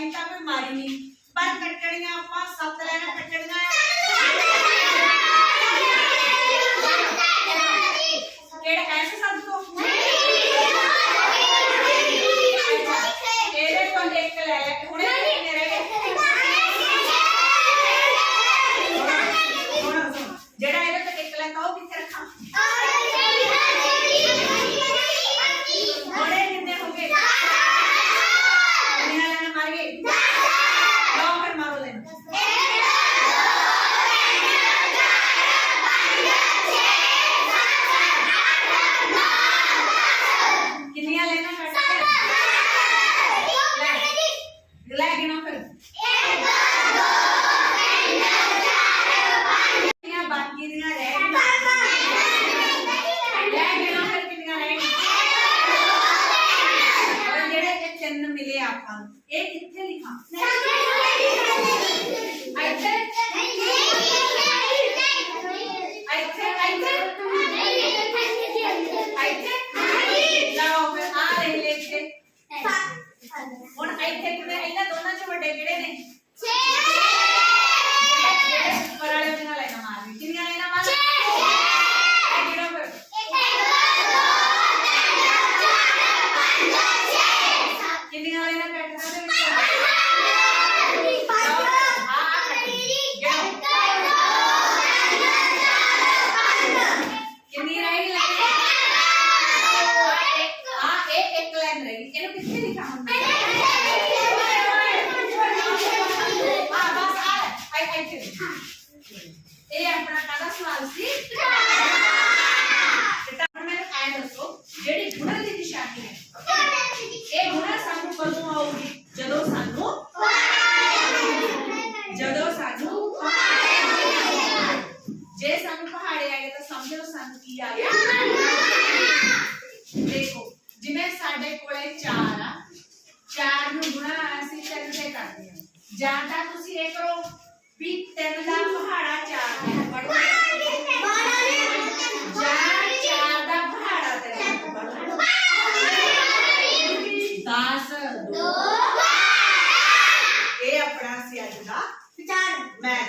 Line ਤਾਂ ਕੋਈ ਮਾਰੀ ਨਹੀਂ ਪਰ ਕੱਟਣੀਆਂ ਆਪਾਂ ਸੱਤ ਲਾਈਨਾਂ ਕੱਟਣੀਆਂ ਕਿਹੜੇ ਐਸੇ ਸ਼ਬਦ ਤੋਂ ਇਹਦੇ ਤੋਂ ਇੱਕ ਲੈ ਲੈ ਹੁਣੇ ਕਿੰਨੇ ਰਹਿ ਗਏ ਹੁਣ ਸੁਣ ਜਿਹੜਾ ਇਹਦੇ ਤੋਂ ਇੱਕ ਲੈਂਦਾ ਉਹ ਕਿੱਥੇ ਰੱਖਾਂ ਹੁਣੇ ਕਿੰਨੇ ਹੋ ਗਏ ਕਿੰਨੀਆਂ ਲਾਈਨਾਂ ਮਾਰ ਗਏ ਲਓ ਫਿਰ ਮਾਰੋ ਲੈਣ ਕਿੰਨੀਆਂ ਲਾਈਨਾਂ ਕੱਟ ਕੇ ਲੈ ਗਿਣੋ ਫਿਰ ਕਿੰਨੀਆਂ ਬਾਕੀ ਦੀਆਂ ਰਹਿ ਗਈਆਂ ਲੈ ਗਿਣੋ ਫਿਰ ਕਿੰਨੀਆਂ ਰਹਿ ਗਈਆਂ ਔਰ ਜਿਹੜੇ ਇਹ ਚਿੰਨ ਨੂੰ ਇਹ ਕਿੱਥੇ ਲਿਖਾਂ? ਇੱਥੇ? ਇੱਥੇ ਇੱਥੇ? ਇੱਥੇ? ਜਾਓ ਫਿਰ ਆ ਰਹੇ ਲਿਖੇ ਹੁਣ ਇੱਥੇ ਕਿੰਨੇ ਇਹਨਾਂ ਦੋਨਾਂ ਚ ਵੱਡੇ ਕਿਹੜੇ ਨੇ ਜਿਹੜੇ ਉੱਪਰ ਵਾਲੇ ਦੀਆਂ ਲਾਈਨਾਂ ਮਾਰ ਰਹੀ ਕਿੰਨੀਆਂ ਲਾਈਨਾਂ ਮਾਰ ਇਹ ਗਿਣੋ ਫਿਰ ਕਿੰਨੀਆਂ ਲਾਈਨਾਂ ਕੱਟਣਾ ਦੇ ਵਿੱਚ ਜਾਓ, ਆ ਆ ਕੱਟੀ ਗਿਣੋ ਕਿੰਨੀ ਰਹਿ ਗਈ ਲਾਈਨ ਆ ਇਹ ਇੱਕ ਲਾਈਨ ਰਹਿ ਗਈ ਇਹਨੂੰ ਕਿੱਥੇ ਲਿਖਾਂ ਹੁਣ ਮੈਂ? ਹਾਂ ਬਸ ਆ ਆਈ ਆਈ ਤੇ ਇਹ ਆਪਣਾ ਕਾਹਦਾ ਸਵਾਲ ਸੀ ਤਾਂ ਮੈਨੂੰ ਐ ਦੱਸੋ ਜਿਹੜੀ ਗੁਣਨ ਦੀ ਨਿਸ਼ਾਨੀ ਹੈ ਇਹ ਗੁਣਨ ਸਾਨੂੰ ਕਦੋਂ ਆਊਗੀ ਜਦੋਂ ਸਾਨੂੰ ਜਦੋਂ ਸਾਨੂੰ ਜੇ ਸਾਨੂੰ ਪਹਾੜੇ ਆ ਗਏ ਤਾਂ ਸਮਝੋ ਸਾਨੂੰ ਕੀ ਆ ਗਿਆ। ਦੇਖੋ, ਜਿਵੇਂ ਸਾਡੇ ਕੋਲੇ 4 ਆ 4 ਨੂੰ ਗੁਣਾ ਅਸੀਂ ਤਿੰਨ ਦੇ ਕਰਦੇ ਹਾਂ ਜਾਂ ਤਾਂ ਤੁਸੀਂ ਇਹ ਕਰੋ ਵੀ ਤਿੰਨ ਦਾ ਪਹਾੜਾ ਚਾਰ ਹੈ ਪੜੋ ਜਾਂ ਚਾਰ ਦਾ ਪਹਾੜਾ ਤਿੰਨ ਪੜੋ 10 2 ਇਹ ਆਪਣਾ ਸੀ ਅੱਜ ਦਾ ਵਿਚਾਰ ਮੈਂ